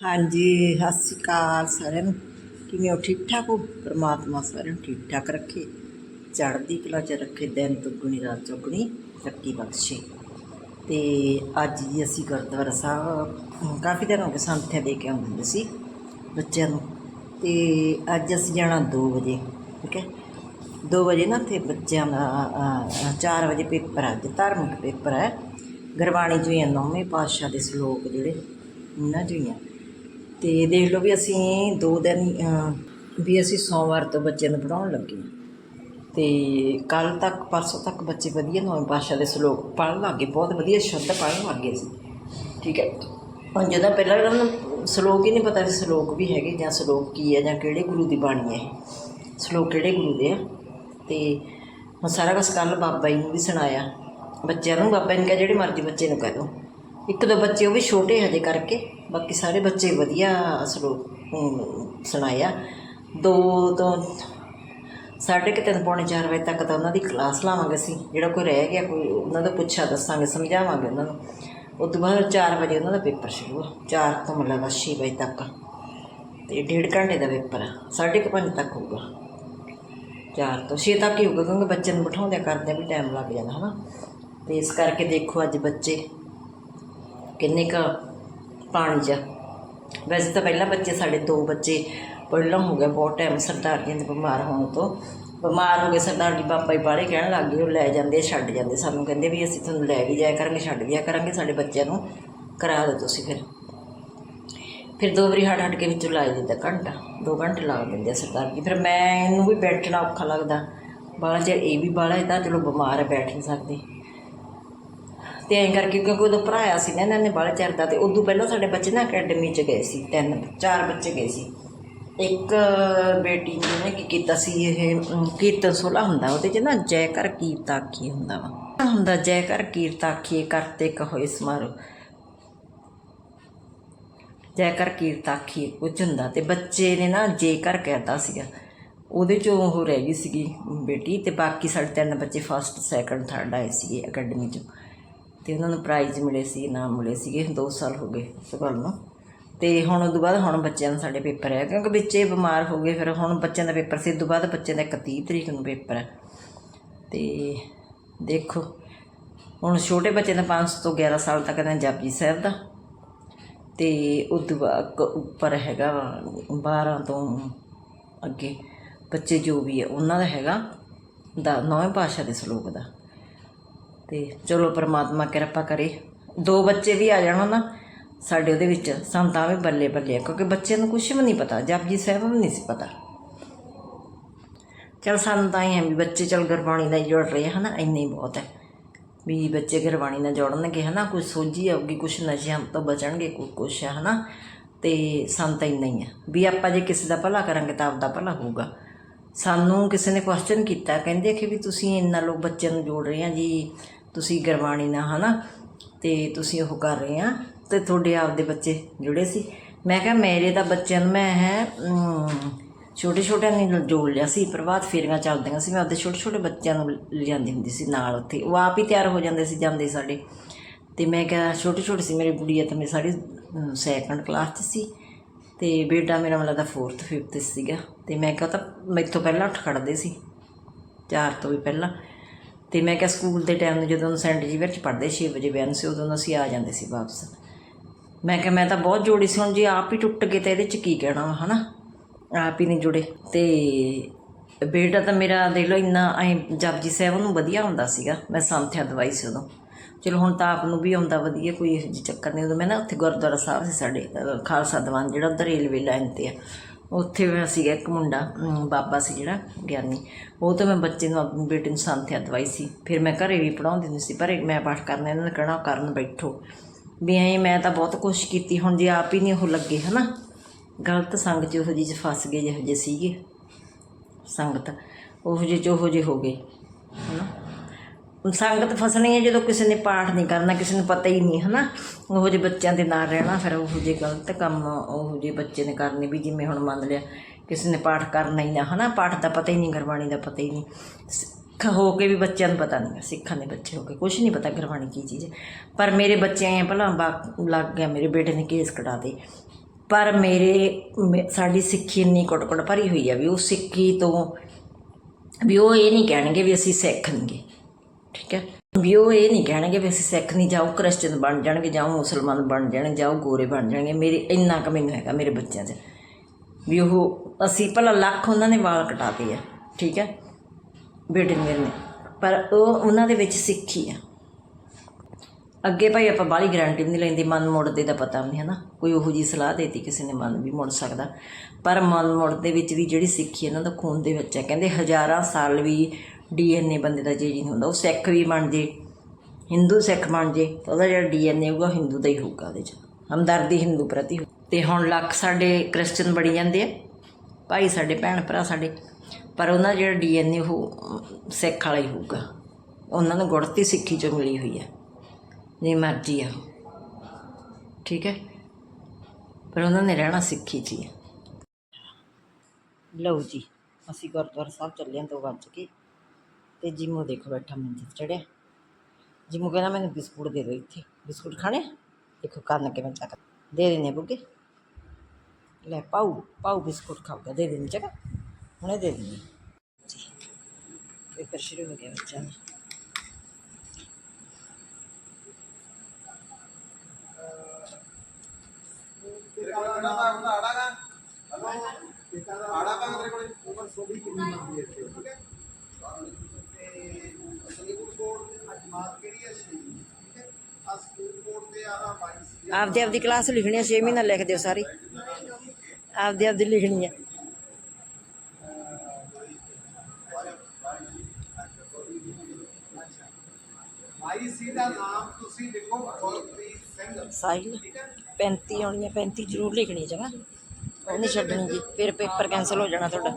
ਹਾਂਜੀ, ਸਤਿ ਸ਼੍ਰੀ ਅਕਾਲ ਸਾਰਿਆਂ ਨੂੰ। ਕਿਵੇਂ ਹੋ? ਠੀਕ ਠਾਕ ਹੋ? ਪ੍ਰਮਾਤਮਾ ਸਾਰਿਆਂ ਨੂੰ ਠੀਕ ਠਾਕ ਰੱਖੇ। ਚੜ੍ਹਦੀ ਕਲਾ ਚ ਰੱਖੇ, ਦਿਨ ਦੁੱਗਣੀ, ਰਾਤ ਚੌਗਣੀ, ਤਰੱਕੀ ਬਖਸ਼ੇ। ਤੇ ਅੱਜ ਜੀ ਅਸੀਂ ਗੁਰਦੁਆਰਾ ਸਾਹਿਬ ਕਾਫੀ ਦਿਨ ਹੋ ਗਏ ਸੰਥਿਆ ਦੇ ਕੇ ਆਉਂਦੇ ਹੁੰਦੇ ਸੀ ਬੱਚਿਆਂ ਨੂੰ। ਤੇ ਅੱਜ ਅਸੀਂ ਜਾਣਾ 2 ਵਜੇ, ਠੀਕ ਹੈ? 2 ਵਜੇ ਨਾ ਤੇ ਬੱਚਿਆਂ ਦਾ 4 ਵਜੇ ਪੇਪਰ ਹੈ ਅੱਜ ਧਾਰਮਿਕ ਪੇਪਰ ਹੈ। ਗੁਰਬਾਣੀ ਚੋਂ ਹੀ ਆ, ਨੌਵੇਂ ਪਾਤਸ਼ਾਹ ਦੇ ਸ਼ਲੋਕ ਜਿਹੜੇ, ਉਹਨਾਂ ਚੋਂ ਹੀ ਆ। ਅਤੇ ਦੇਖ ਲਓ ਵੀ ਅਸੀਂ ਦੋ ਦਿਨ ਵੀ ਅਸੀਂ ਸੋਮਵਾਰ ਤੋਂ ਬੱਚਿਆਂ ਨੂੰ ਪੜ੍ਹਾਉਣ ਲੱਗੇ ਹਾਂ। ਤੇ ਕੱਲ ਤੱਕ, ਪਰਸੋਂ ਤੱਕ ਬੱਚੇ ਵਧੀਆ ਨੌਵੇਂ ਪਾਤਸ਼ਾਹ ਦੇ ਸ਼ਲੋਕ ਪੜ੍ਹਨ ਲੱਗ ਗਏ, ਬਹੁਤ ਵਧੀਆ ਸ਼ਬਦ ਪੜ੍ਹਨ ਲੱਗ ਗਏ ਸੀ। ਠੀਕ ਹੈ? ਹੁਣ ਜਦੋਂ ਪਹਿਲਾਂ ਉਹਨਾਂ ਨੂੰ ਸ਼ਲੋਕ ਹੀ ਨਹੀਂ ਪਤਾ ਸੀ ਸ਼ਲੋਕ ਵੀ ਹੈਗੇ ਜਾਂ ਸ਼ਲੋਕ ਕੀ ਹੈ ਜਾਂ ਕਿਹੜੇ ਗੁਰੂ ਦੀ ਬਾਣੀ ਹੈ ਸ਼ਲੋਕ ਕਿਹੜੇ ਗੁਰੂ ਦੇ ਆ? ਤੇ ਹੁਣ ਸਾਰਾ ਕੁਛ ਕੱਲ ਬਾਬਾ ਜੀ ਨੂੰ ਵੀ ਸੁਣਾਇਆ। ਬੱਚਿਆਂ ਨੂੰ, ਬਾਬਾ ਜੀ ਨੇ ਕਿਹਾ, ਜਿਹੜੇ ਮਰਜ਼ੀ ਬੱਚੇ ਨੂੰ ਕਹਿ ਦਿਓ। ਇੱਕ ਦੋ ਬੱਚੇ ਉਹ ਵੀ ਛੋਟੇ ਹਜੇ ਕਰਕੇ, ਬਾਕੀ ਸਾਰੇ ਬੱਚੇ ਵਧੀਆ ਸ਼ਲੋਕ ਸੁਣਾਇਆ। ਦੋ ਤੋਂ ਸਾਢੇ ਕੁ ਤਿੰਨ, ਪੌਣੇ ਚਾਰ ਵਜੇ ਤੱਕ ਤਾਂ ਉਹਨਾਂ ਦੀ ਕਲਾਸ ਲਾਵਾਂਗੇ ਅਸੀਂ, ਜਿਹੜਾ ਕੋਈ ਰਹਿ ਗਿਆ, ਕੋਈ ਉਹਨਾਂ ਦਾ ਪੁੱਛਾ ਦੱਸਾਂਗੇ, ਸਮਝਾਵਾਂਗੇ ਉਹਨਾਂ ਨੂੰ। ਉਸ ਤੋਂ ਬਾਅਦ 4 ਵਜੇ ਉਹਨਾਂ ਦਾ ਪੇਪਰ ਸ਼ੁਰੂ ਆ 4 ਤੋਂ ਮਤਲਬ 6 ਵਜੇ ਤੱਕ। ਤੇ ਡੇਢ ਘੰਟੇ ਦਾ ਪੇਪਰ ਆ, ਸਾਢੇ ਕੁ ਪੰਜ ਤੱਕ ਹੋਊਗਾ। 4 ਤੋਂ 6 ਤੱਕ ਹੀ ਹੋਊਗਾ, ਕਿਉਂਕਿ ਬੱਚੇ ਨੂੰ ਬਿਠਾਉਂਦਿਆਂ ਕਰਦਿਆਂ ਵੀ ਟਾਈਮ ਲੱਗ ਜਾਂਦਾ, ਹਨਾ। ਤੇ ਇਸ ਕਰਕੇ ਦੇਖੋ ਅੱਜ ਬੱਚੇ ਕਿੰਨੇ ਕ ਪਾਣੀ 'ਚ। ਵੈਸੇ ਤਾਂ ਪਹਿਲਾਂ ਬੱਚੇ, ਸਾਡੇ ਦੋ ਬੱਚੇ ਪਹਿਲਾਂ ਹੋ ਗਿਆ ਬਹੁਤ ਟਾਈਮ ਸਰਦਾਰ ਜੀ ਦੇ ਬਿਮਾਰ ਹੋਣ ਤੋਂ। ਬਿਮਾਰ ਹੋ ਗਏ ਸਰਦਾਰ ਜੀ ਬਾਬਾ ਜੀ ਬਾਹਲੇ ਕਹਿਣ ਲੱਗ ਗਏ, ਉਹ ਲੈ ਜਾਂਦੇ, ਛੱਡ ਜਾਂਦੇ। ਸਾਨੂੰ ਕਹਿੰਦੇ ਵੀ ਅਸੀਂ ਤੁਹਾਨੂੰ ਲੈ ਵੀ ਜਾਇਆ ਕਰਾਂਗੇ, ਛੱਡ ਵੀ ਦਿਆ ਕਰਾਂਗੇ, ਸਾਡੇ ਬੱਚਿਆਂ ਨੂੰ ਕਰਾ ਦਿਓ ਤੁਸੀਂ ਫਿਰ। ਫਿਰ ਦੋ ਵਾਰੀ ਹਟ ਹਟ ਕੇ ਵਿੱਚੋਂ ਲਾ ਦਿੰਦਾ, ਘੰਟਾ, ਦੋ ਘੰਟੇ ਲਾ ਦਿੰਦੇ ਆ ਸਰਦਾਰ ਜੀ ਫਿਰ ਮੈਂ ਇਹਨੂੰ ਵੀ ਬੈਠਣਾ ਔਖਾ ਲੱਗਦਾ। ਬਾਲਾ ਜੇ ਇਹ ਵੀ ਬਾਲਾ ਇਹ ਤਾਂ ਚਲੋ ਬਿਮਾਰ ਹੈ ਬੈਠ ਨਹੀਂ ਸਕਦੇ। ਤੇ ਐਂ ਕਰਕੇ ਕਿਉਂਕਿ ਉਦੋਂ ਭਰਾਇਆ ਸੀ ਨਾ, ਇਹਨਾਂ ਨੇ ਬਾਲਾ ਚਿਰ ਦਾ ਤੇ ਉਦੋਂ ਪਹਿਲਾਂ ਸਾਡੇ ਬੱਚੇ ਨਾ ਅਕੈਡਮੀ ਚ ਗਏ ਸੀ, ਤਿੰਨ, ਚਾਰ ਬੱਚੇ ਗਏ ਸੀ। ਇੱਕ ਬੇਟੀ ਨੇ ਕੀ ਕੀਤਾ ਸੀ, ਇਹ ਕੀਰਤਨ ਸੋਲਾ ਹੁੰਦਾ, ਉਹਦੇ ਚ ਨਾ ਜੈ ਕਰ ਕੀਰਤਾ ਹੁੰਦਾ ਵਾ। ਹੁੰਦਾ ਜੈ ਕਰ ਕੀਰਤਾ ਕੀ ਕਰਤੇ ਕਹੋ ਇਸ ਜੈ ਕਰ ਕੀਰਤਾ ਕੀ ਕੁਝ ਹੁੰਦਾ ਤੇ ਬੱਚੇ ਨੇ ਨਾ ਜੇ ਕਰ ਕਹਿਤਾ ਸੀਗਾ। ਉਹਦੇ ਚੋਂ ਉਹ ਰਹਿ ਗਈ ਸੀਗੀ ਬੇਟੀ ਤੇ ਬਾਕੀ ਸਾਡੇ ਤਿੰਨ ਬੱਚੇ ਫਸਟ ਸੈਕੰਡ ਥਰਡ ਆਏ ਸੀਗੇ ਅਕੈਡਮੀ ਚੋਂ। ਤੇ ਉਹਨਾਂ ਨੂੰ ਪ੍ਰਾਈਜ਼ ਮਿਲੇ ਸੀ, ਇਨਾਮ ਮਿਲੇ ਸੀਗੇ 2 ਸਾਲ ਹੋ ਗਏ ਇਸ ਗੱਲ ਨੂੰ। ਤੇ ਹੁਣ ਉਦੋਂ ਬਾਅਦ ਹੁਣ ਬੱਚਿਆਂ ਨੂੰ ਸਾਡੇ ਪੇਪਰ ਹੈ, ਕਿਉਂਕਿ ਬੱਚੇ ਬਿਮਾਰ ਹੋ ਗਏ, ਫਿਰ ਹੁਣ ਬੱਚਿਆਂ ਦਾ ਪੇਪਰ ਸੀ ਉਦੋਂ ਬਾਅਦ ਬੱਚਿਆਂ ਦਾ 31 ਤਰੀਕ ਨੂੰ ਪੇਪਰ ਹੈ। ਤੇ ਦੇਖੋ, ਹੁਣ ਛੋਟੇ ਬੱਚੇ ਦਾ 5 ਤੋਂ 11 ਸਾਲ ਤੱਕ ਦਾ ਜਪਜੀ ਸਾਹਿਬ ਦਾ। ਤੇ ਉਦੋਂ ਬਾਅਦ ਉੱਪਰ ਹੈਗਾ 12 ਤੋਂ ਅੱਗੇ ਬੱਚੇ ਜੋ ਵੀ ਹੈ, ਉਹਨਾਂ ਦਾ ਹੈਗਾ, ਦਾ ਨੌਵੇਂ ਪਾਸ਼ਾ ਦੇ ਸ਼ਲੋਕ ਦਾ। ਤੇ ਚਲੋ ਪ੍ਰਮਾਤਮਾ ਕਿਰਪਾ ਕਰੇ। ਦੋ ਬੱਚੇ ਵੀ ਆ ਜਾਣ ਨਾ, ਸਾਡੇ ਉਹਦੇ ਵਿੱਚ ਸਾਨੂੰ ਤਾਂ ਵੀ ਬੱਲੇ ਬੱਲੇ ਆ, ਕਿਉਂਕਿ ਬੱਚੇ ਨੂੰ ਕੁਝ ਵੀ ਨਹੀਂ ਪਤਾ, ਜਪਜੀ ਸਾਹਿਬ ਵੀ ਨਹੀਂ ਸੀ ਪਤਾ। ਚਲ ਸਾਨੂੰ ਤਾਂ ਹੀ ਹੈ ਵੀ ਬੱਚੇ, ਚਲ ਗੁਰਬਾਣੀ ਨਾਲ ਜੁੜ ਰਹੇ ਹਨਾ, ਇੰਨੇ ਹੀ ਬਹੁਤ ਹੈ ਵੀ ਬੱਚੇ ਗੁਰਬਾਣੀ ਨਾਲ ਜੁੜਨਗੇ, ਹਨਾ ਕੁਝ ਸੋਝੀ ਆਊਗੀ ਕੁਝ ਨਸ਼ਿਆਂ ਤੋਂ ਬਚਣਗੇ, ਕੋਈ ਕੁਛ ਹੈ ਹਨਾ। ਤੇ ਸੰਤ ਇੰਨਾ ਹੀ ਹੈ ਵੀ ਆਪਾਂ ਜੇ ਕਿਸੇ ਦਾ ਭਲਾ ਕਰਾਂਗੇ ਤਾਂ ਆਪਦਾ ਭਲਾ ਹੋਊਗਾ। ਸਾਨੂੰ ਕਿਸੇ ਨੇ ਕੁਐਸਚਨ ਕੀਤਾ, ਕਹਿੰਦੇ ਕਿ ਵੀ ਤੁਸੀਂ ਇੰਨਾ ਲੋਕ ਬੱਚਿਆਂ ਨੂੰ ਜੋੜ ਰਹੇ ਆ ਜੀ ਤੁਸੀਂ ਗੁਰਬਾਣੀ ਨਾਲ, ਹਨਾ? ਤੇ ਤੁਸੀਂ ਉਹ ਕਰ ਰਹੇ ਆ। ਤੇ ਤੁਹਾਡੇ ਆਪਦੇ ਬੱਚੇ ਜੁੜੇ ਸੀ। ਮੈਂ ਕਿਹਾ, ਮੇਰੇ ਤਾਂ ਬੱਚਿਆਂ ਨੂੰ ਮੈਂ, ਹੈ ਛੋਟੇ ਛੋਟਿਆਂ ਨੇ ਜੋੜ ਲਿਆ ਸੀ। ਪ੍ਰਭਾਤ ਫੇਰੀਆਂ ਚੱਲਦੀਆਂ ਸੀ। ਮੈਂ ਆਪਦੇ ਛੋਟੇ ਛੋਟੇ ਬੱਚਿਆਂ ਨੂੰ ਲਿਜਾਂਦੀ ਹੁੰਦੀ ਸੀ ਨਾਲ ਉੱਥੇ। ਉਹ ਆਪ ਹੀ ਤਿਆਰ ਹੋ ਜਾਂਦੇ ਸੀ, ਜਾਂਦੇ ਸਾਡੇ। ਤੇ ਮੈਂ ਕਿਹਾ ਛੋਟੇ ਛੋਟੇ ਸੀ। ਮੇਰੀ ਗੁੜੀਆ ਤਾਂ ਮੇਰੀ ਸਾਡੀ ਸੈਕੰਡ ਕਲਾਸ 'ਚ ਸੀ। ਤੇ ਬੇਟਾ ਮੇਰਾ ਮਤਲਬ ਦਾ 4th 5th ਸੀਗਾ। ਤੇ ਮੈਂ ਕਿਹਾ ਤਾਂ ਮੈਥੋਂ ਪਹਿਲਾਂ ਉੱਠ ਖੜਦੇ ਸੀ। ਚਾਰ ਤੋਂ ਵੀ ਪਹਿਲਾਂ। ਤੇ ਮੈਂ ਕਿਹਾ ਸਕੂਲ ਦੇ ਟਾਈਮ ਜਦੋਂ ਸੈਂਟ ਜੀਵਰ ਚ ਪੜ੍ਹਦੇ 6 ਵਜੇ ਬਿਆਨ ਸੀ, ਉਦੋਂ ਅਸੀਂ ਆ ਜਾਂਦੇ ਸੀ ਵਾਪਸ। ਮੈਂ ਕਿਹਾ, ਮੈਂ ਤਾਂ ਬਹੁਤ ਜੋੜੀ ਸੀ, ਹੁਣ ਜੇ ਆਪ ਹੀ ਟੁੱਟ ਗਏ ਤਾਂ ਇਹਦੇ ਚ ਕੀ ਕਹਿਣਾ ਵਾ, ਹਨਾ? ਆਪ ਹੀ ਨਹੀਂ ਜੁੜੇ। ਤੇ ਬੇਟਾ ਤਾਂ ਮੇਰਾ ਦੇਖ ਲਓ, ਇੰਨਾ ਐ ਜਪਜੀ ਸਾਹਿਬ ਨੂੰ ਵਧੀਆ ਹੁੰਦਾ ਸੀਗਾ। ਮੈਂ ਸੰਥਿਆ ਦਵਾਈ ਸੀ ਉਦੋਂ। ਚਲੋ, ਹੁਣ ਤਾਂ ਆਪ ਨੂੰ ਵੀ ਆਉਂਦਾ ਵਧੀਆ, ਕੋਈ ਇਹੋ ਜਿਹੀ ਚੱਕਰ ਨਹੀਂ। ਉਦੋਂ ਮੈਂ ਨਾ ਉੱਥੇ ਗੁਰਦੁਆਰਾ ਸਾਹਿਬ ਸੀ ਸਾਡੇ ਖਾਲਸਾ ਦੀਵਾਨ, ਜਿਹੜਾ ਉੱਧਰ ਰੇਲਵੇ ਲਾਈਨ ਤੇ ਆ। ਉੱਥੇ ਮੈਂ ਸੀਗਾ ਇੱਕ ਮੁੰਡਾ ਬਾਬਾ ਸੀ ਜਿਹੜਾ ਗਿਆਨੀ। ਉਹ ਤਾਂ ਮੈਂ ਬੱਚੇ ਨੂੰ ਆਪਣੀ ਬੇਟੀ ਨੂੰ ਸੰਥਿਆ ਦਵਾਈ ਸੀ। ਫਿਰ ਮੈਂ ਘਰੇ ਵੀ ਪੜਾਉਂਦੀ ਹੁੰਦੀ ਸੀ, ਪਰ ਮੈਂ ਪਾਠ ਕਰਨਾ, ਇਹਨਾਂ ਨੇ ਕਹਿਣਾ ਕਰਨ ਬੈਠੋ। ਵੀ ਐਂ ਮੈਂ ਤਾਂ ਬਹੁਤ ਕੋਸ਼ਿਸ਼ ਕੀਤੀ, ਹੁਣ ਜੇ ਆਪ ਹੀ ਨਹੀਂ ਉਹ ਲੱਗੇ, ਹਨਾ? ਗਲਤ ਸੰਗਤ 'ਚ ਉਹੋ ਜਿਹੇ 'ਚ ਫਸ ਗਏ, ਜਿਹੋ ਜਿਹੇ ਸੀਗੇ। ਸੰਗਤ ਉਹੋ ਜਿਹੇ 'ਚ ਉਹੋ ਜਿਹੇ ਹੋ ਗਏ, ਹਨਾ? ਹੁਣ ਸੰਗਤ ਫਸਣੀ ਹੈ, ਜਦੋਂ ਕਿਸੇ ਨੇ ਪਾਠ ਨਹੀਂ ਕਰਨਾ, ਕਿਸੇ ਨੂੰ ਪਤਾ ਹੀ ਨਹੀਂ, ਹਨਾ? ਉਹੋ ਜਿਹੇ ਬੱਚਿਆਂ ਦੇ ਨਾਲ ਰਹਿਣਾ ਫਿਰ ਉਹੋ ਜਿਹੇ ਗਲਤ ਕੰਮ ਉਹੋ ਜਿਹੇ ਬੱਚੇ ਨੇ ਕਰਨੇ ਵੀ ਜਿਵੇਂ ਹੁਣ ਮੰਨ ਲਿਆ ਕਿਸੇ ਨੇ ਪਾਠ ਕਰਨਾ ਹੀ ਨਾ ਹਨਾ? ਪਾਠ ਦਾ ਪਤਾ ਹੀ ਨਹੀਂ, ਗੁਰਬਾਣੀ ਦਾ ਪਤਾ ਹੀ ਨਹੀਂ। ਸਿੱਖ ਹੋ ਕੇ ਵੀ ਬੱਚਿਆਂ ਨੂੰ ਪਤਾ ਨਹੀਂ, ਸਿੱਖਾਂ ਦੇ ਬੱਚੇ ਹੋ ਕੇ ਕੁਝ ਨਹੀਂ ਪਤਾ ਗੁਰਬਾਣੀ ਕੀ ਚੀਜ਼ ਹੈ। ਪਰ ਮੇਰੇ ਬੱਚੇ ਆਏ ਭਲਾ ਬਾ- ਲੱਗ ਗਿਆ, ਮੇਰੇ ਬੇਟੇ ਨੇ ਕੇਸ ਕਟਾ ਦੇ। ਪਰ ਮੇਰੇ, ਮੇ- ਸਾਡੀ ਸਿੱਖੀ ਇੰਨੀ ਕੁੱਟ-ਕੁੱਟ ਭਰੀ ਹੋਈ ਆ ਵੀ ਉਹ ਸਿੱਖੀ ਤੋਂ ਵੀ ਉਹ ਇਹ ਨਹੀਂ ਕਹਿਣਗੇ ਵੀ ਅਸੀਂ ਸਿੱਖ ਨਹੀਂਗੇ ਠੀਕ ਹੈ? ਵੀ ਉਹ ਇਹ ਨਹੀਂ ਕਹਿਣਗੇ ਵੀ ਅਸੀਂ ਸਿੱਖ ਨਹੀਂ ਜਾਓ ਕ੍ਰਿਸਚਨ ਬਣ ਜਾਣਗੇ ਜਾਓ ਮੁਸਲਮਾਨ ਬਣ ਜਾਣਗੇ ਜਾਓ ਗੋਰੇ ਬਣ ਜਾਣਗੇ। ਮੇਰੇ ਇੰਨਾ ਕੁ ਮੈਨੂੰ ਹੈਗਾ ਮੇਰੇ ਬੱਚਿਆਂ 'ਚ। ਵੀ ਉਹ ਅਸੀਂ ਭਲਾ ਲੱਖ ਉਹਨਾਂ ਨੇ ਵਾਲ ਕਟਾਤੇ ਆ, ਠੀਕ ਹੈ? ਬੇਟੇ ਮੇਰੇ ਨੇ। ਪਰ ਉਹ ਉਹਨਾਂ ਦੇ ਵਿੱਚ ਸਿੱਖੀ ਆ। ਅੱਗੇ ਭਾਈ ਆਪਾਂ ਬਾਹਲੀ ਗਰੰਟੀ ਵੀ ਨਹੀਂ ਲੈਂਦੇ, ਮਨ ਮੁੜਦੇ ਦਾ ਪਤਾ ਨਹੀਂ ਹੈ ਨਾ ਕੋਈ ਉਹੋ ਜੀ ਸਲਾਹ ਦੇਤੀ ਕਿਸੇ ਨੇ, ਮਨ ਵੀ ਮੁੜ ਸਕਦਾ। ਪਰ ਮਨ ਮੁੜ ਦੇ ਵਿੱਚ ਵੀ ਜਿਹੜੀ ਸਿੱਖੀ ਇਹਨਾਂ ਦਾ ਖੂਨ ਦੇ ਵਿੱਚ ਹੈ ਕਹਿੰਦੇ ਹਜ਼ਾਰਾਂ ਸਾਲ ਵੀ ਡੀਐਨਏ ਬੰਦੇ ਦਾ ਜੇ ਨਹੀਂ ਹੁੰਦਾ, ਉਹ ਸਿੱਖ ਵੀ ਬਣ ਜੇ, ਹਿੰਦੂ ਸਿੱਖ ਬਣ ਜੇ, ਤਾਂ ਉਹਦਾ ਜਿਹੜਾ ਡੀਐਨਏ ਹੋਊਗਾ ਹਿੰਦੂ ਦਾ ਹੀ ਹੋਊਗਾ ਉਹਦੇ 'ਚ। ਹਮਦਰਦੀ ਹਿੰਦੂ ਪ੍ਰਤੀ ਹੋ- ਤੇ ਹੁਣ ਲੱਖ ਸਾਡੇ ਕ੍ਰਿਸਚਨ ਬਣੀ ਜਾਂਦੇ ਆ, ਭਾਈ ਸਾਡੇ ਭੈਣ ਭਰਾ ਸਾਡੇ, ਪਰ ਉਹਨਾਂ ਦਾ ਜਿਹੜਾ ਡੀਐਨਏ ਉਹ ਸਿੱਖ ਵਾਲਾ ਹੀ ਹੋਊਗਾ। ਉਹਨਾਂ ਨੂੰ ਗੁੜਤੀ ਸਿੱਖੀ ਚੋਂ ਮਿਲੀ ਹੋਈ ਹੈ ਜੇ ਮਰਜ਼ੀ ਆ ਠੀਕ ਹੈ? ਪਰ ਉਹਨਾਂ ਨੇ ਰਹਿਣਾ ਸਿੱਖੀ ਚ ਹੀ ਹੈ ਲਓ ਜੀ, ਅਸੀਂ ਗੁਰਦੁਆਰਾ ਸਾਹਿਬ ਚੱਲੇ ਹਾਂ ਦੋ ਵੱਜ ਕੇ। ਤੇ ਜਿਮੋ ਦੇਖੋ ਬੈਠਾ ਮੰਜੇ ਤੇ ਚੜਿਆ ਜਿਮੋ ਕਹਿੰਦਾ ਮੈਨੂੰ ਬਿਸਕੁਟ ਦੇ ਦਿਓ ਇੱਥੇ। ਬਿਸਕੁਟ ਖਾਣੇ ਆ? ਦੇਖੋ ਕੰਨ ਕਿਵੇਂ ਚੱਕ ਦੇ ਦੇਣੇ ਬੁੱਗੇ। ਲੈ ਪਾਉ ਪਾਉ ਬਿਸਕੁਟ ਖਾਊਗਾ ਦੇ ਦੇਣੀ ਚੰਗਾ। ਹੁਣੇ ਦੇ ਦੇਣੀ ਜੀ। ਪੇਪਰ ਸ਼ੁਰੂ ਹੋ ਗਿਆ ਬੱਚਿਆਂ ਦਾ। ਆੜਾ ਪਾ ਤੇਰੇ ਕੋਲੇ ਉਮਰ ਸੋਭੀ ਕਿੰਨੀ ਮੰਗੀ ਇੱਥੇ ਠੀਕ ਹੈ ਤੇ ਸਕੂਲ ਕੋਡ ਤੇ ਅਜਮਾਤ ਕਿਹੜੀ ਹੈ ਛੇ ਠੀਕ ਹੈ ਆ ਸਕੂਲ ਕੋਡ ਤੇ ਆਹ 22 ਸੀ ਆਪਦੀ ਆਪਦੀ ਕਲਾਸ ਲਿਖਣੀ ਹੈ 6 ਮਹੀਨਾ ਲਿਖ ਦਿਓ ਸਾਰੀ। ਆਪਦੀ ਆਪਦੀ ਲਿਖਣੀ ਹੈ ਬਾਈ ਸੀ ਦਾ ਨਾਮ ਤੁਸੀਂ ਲਿਖੋ ਗੁਰਪ੍ਰੀਤ ਸਿੰਘ। ਸਾਹਿਲ ਠੀਕ ਹੈ 35 ਆਉਣੀ ਹੈ 35 ਜ਼ਰੂਰ ਲਿਖਣੀ ਹੈ ਜਗਾ ਉਹ ਨਹੀਂ ਛੱਡਣੀ ਜੀ ਫਿਰ ਪੇਪਰ ਕੈਨਸਲ ਹੋ ਜਾਣਾ ਤੁਹਾਡਾ।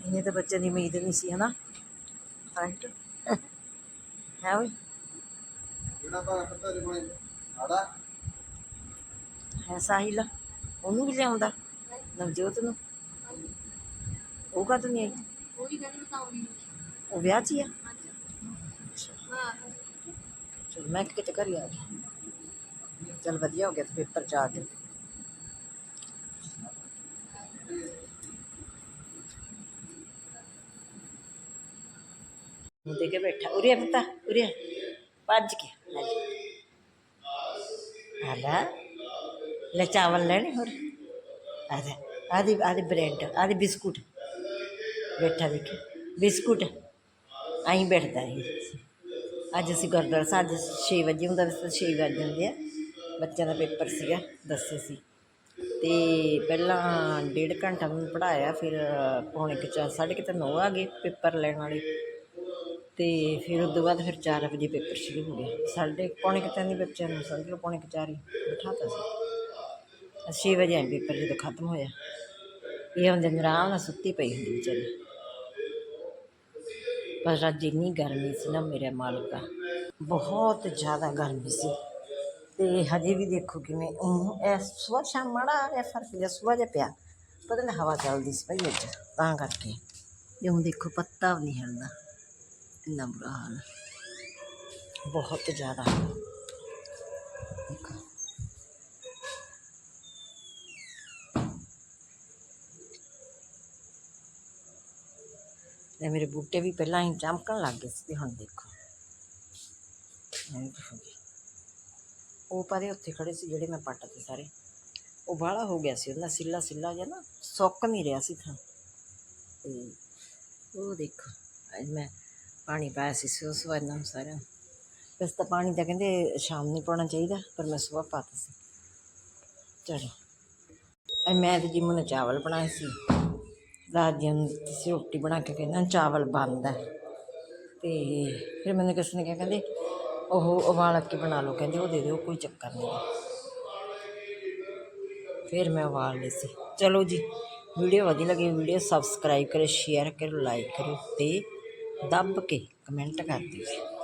ਇਹਨੇ ਤਾਂ ਬੱਚੇ ਦੀ ਉਮੀਦ ਨਹੀਂ ਸੀ ਹਨਾ? ਰਾਈਟ ਹੈ ਓਏ ਜਿਹੜਾ ਭਾਗ ਪਤਾ ਕੋਲੇ ਆੜਾ। ਹੈ ਸਾਹਿਲ। ਉਹਨੂੰ ਵੀ ਲਿਆਉਂਦਾ ਨਵਜੋਤ ਨੂੰ? ਉਹ ਕਾ ਨਹੀਂ ਆਈ? ਉਹੀ ਗੱਲ ਬਤਾਉਂਗੀ ਉਹ ਵਿਆਹ 'ਚ ਹੀ ਆ? ਹਾਂ। ਚਲ ਮੈਂ ਕਿਤੇ ਘਰ ਆ ਗਈ। ਚਲ ਵਧੀਆ ਹੋ ਗਿਆ ਤੇ ਪੇਪਰ ਚ ਦੇ ਕੇ ਬੈਠਾ। ਉਰੇ ਆ ਪੁੱਤਾ, ਉਰੇ ਆ। ਭੱਜ ਕੇ ਆਲਾ ਲੈ। ਚਾਵਲ ਲੈਣੇ ਹੋਰ। ਆਦੇ ਆਦੀ ਆਦੀ ਬ੍ਰੈਡ ਆਦੀ ਬਿਸਕੁਟ। ਬੈਠਾ ਦੇਖੇ, ਬਿਸਕੁਟ। ਆਈ ਬੈਠਦਾ ਸੀ। ਅੱਜ ਅਸੀਂ ਗੁਰਦੁਆਰਾ ਸਾਹਿਬ, ਅੱਜ 6 ਵਜੇ ਹੁੰਦਾ ਵੈਸੇ 6 ਵਜੇ ਜਾਂਦੇ ਆ। ਬੱਚਿਆਂ ਦਾ ਪੇਪਰ ਸੀਗਾ, ਦੱਸੇ ਸੀ। ਤੇ ਪਹਿਲਾਂ ਡੇਢ ਘੰਟਾ ਮੈਨੂੰ ਪੜਾਇਆ ਫਿਰ ਪੌਣੇ ਕੁ ਚਾਰ, ਸਾਢੇ ਕਿਤੇ ਨੌ ਆ ਗਏ ਪੇਪਰ ਲੈਣ ਵਾਲੇ। ਅਤੇ ਫਿਰ ਉਹ ਤੋਂ ਬਾਅਦ ਫਿਰ ਚਾਰ ਵਜੇ ਪੇਪਰ ਸ਼ੁਰੂ ਹੋ ਗਿਆ ਸਾਢੇ ਪੌਣੇ ਕੁ ਤਿੰਨ ਬੱਚਿਆਂ ਨੂੰ ਸਮਝ ਲਓ, ਪੌਣੇ ਕੁ ਚਾਰ ਹੀ ਬਿਠਾਤਾ ਸੀ। ਛੇ ਵਜੇ ਆਏ, ਪੇਪਰ ਜਦੋਂ ਖਤਮ ਹੋਇਆ। ਇਹ ਹੁੰਦੇ ਨੇ ਆਰਾਮ ਨਾਲ ਸੁੱਤੀ ਪਈ ਹੁੰਦੀ ਵਿਚਾਰੀ। ਪਰ ਅੱਜ ਇੰਨੀ ਗਰਮੀ ਸੀ ਨਾ ਮੇਰੇ ਮਾਲਕਾ ਬਹੁਤ ਜ਼ਿਆਦਾ ਗਰਮੀ ਸੀ। ਤੇ ਹਜੇ ਵੀ ਦੇਖੋ ਕਿਵੇਂ ਉਹ ਇਹ ਸਵੇਰ ਸ਼ਾਮ ਮਾੜਾ ਜਿਹਾ ਫ਼ਰਕ ਜਿਹਾ ਸਵੇਰ ਜਿਹਾ ਪਿਆ। ਪਤਾ ਨਹੀਂ ਹਵਾ ਚੱਲਦੀ ਸੀ ਭਾਈ ਅੱਜ, ਤਾਂ ਕਰਕੇ। ਜਿਉਂ ਦੇਖੋ ਪੱਤਾ ਵੀ ਨਹੀਂ ਹਿਲਦਾ। ਇੰਨਾ ਬੁਰਾ ਹਾਲ ਬਹੁਤ ਜ਼ਿਆਦਾ ਦੇਖੋ ਤੇ ਮੇਰੇ ਬੂਟੇ ਵੀ ਪਹਿਲਾਂ ਹੀ ਚਮਕਣ ਲੱਗ ਗਏ ਸੀ ਤੇ ਹੁਣ ਦੇਖੋ ਐਵੇਂ ਹੋ ਗਏ ਉਹ ਪਰੇ ਉੱਥੇ ਖੜੇ ਸੀ ਜਿਹੜੇ ਮੈਂ ਪੱਟ ਤੇ ਸਾਰੇ ਉਹ ਬਾਹਲਾ ਹੋ ਗਿਆ ਸੀ ਉਹਦਾ ਸਿੱਲਾ ਸਿੱਲਾ ਜਿਹਾ ਨਾ ਸੁੱਕ ਨਹੀਂ ਰਿਹਾ ਸੀ ਥਾਂ ਤੇ ਉਹ ਦੇਖੋ ਅੱਜ ਮੈਂ ਪਾਣੀ ਪਾਇਆ ਸੀ ਸੋ ਸਵੇਰ ਨੂੰ ਸਾਰਿਆਂ ਵੈਸੇ ਤਾਂ ਪਾਣੀ ਤਾਂ ਕਹਿੰਦੇ ਸ਼ਾਮ ਨੂੰ ਪਾਉਣਾ ਚਾਹੀਦਾ, ਪਰ ਮੈਂ ਸਵੇਰ ਪਾਤਾ ਸੀ। ਚਲੋ। ਮੈਂ ਤੇ ਜਿਮੂ ਨੇ ਚਾਵਲ ਬਣਾਏ ਸੀ। ਰਾਤ ਦੀ ਨੂੰ ਦਿੱਤੀ ਸੀ ਰੋਟੀ ਬਣਾ ਕੇ, ਕਹਿੰਦਾ ਚਾਵਲ ਬੰਦ ਹੈ ਤੇ ਫਿਰ ਮੈਨੂੰ ਕਿਸੇ ਨੇ ਕਿਹਾ, ਕਹਿੰਦੇ ਉਹ ਉਬਾਲ ਕੇ ਬਣਾ ਲਓ, ਕਹਿੰਦੇ ਉਹ ਦੇ ਦਿਓ, ਕੋਈ ਚੱਕਰ ਨਹੀਂ। ਹੈ। ਫਿਰ ਮੈਂ ਉਬਾਲ ਲਈ ਸੀ। ਚਲੋ ਜੀ, ਵੀਡੀਓ ਵਧੀਆ ਲੱਗੀ, ਵੀਡੀਓ ਸਬਸਕ੍ਰਾਈਬ ਕਰੋ ਸ਼ੇਅਰ ਕਰੋ ਲਾਈਕ ਕਰੋ ਤੇ ਦੱਬ ਕੇ ਕਮੈਂਟ ਕਰ ਦਿਓ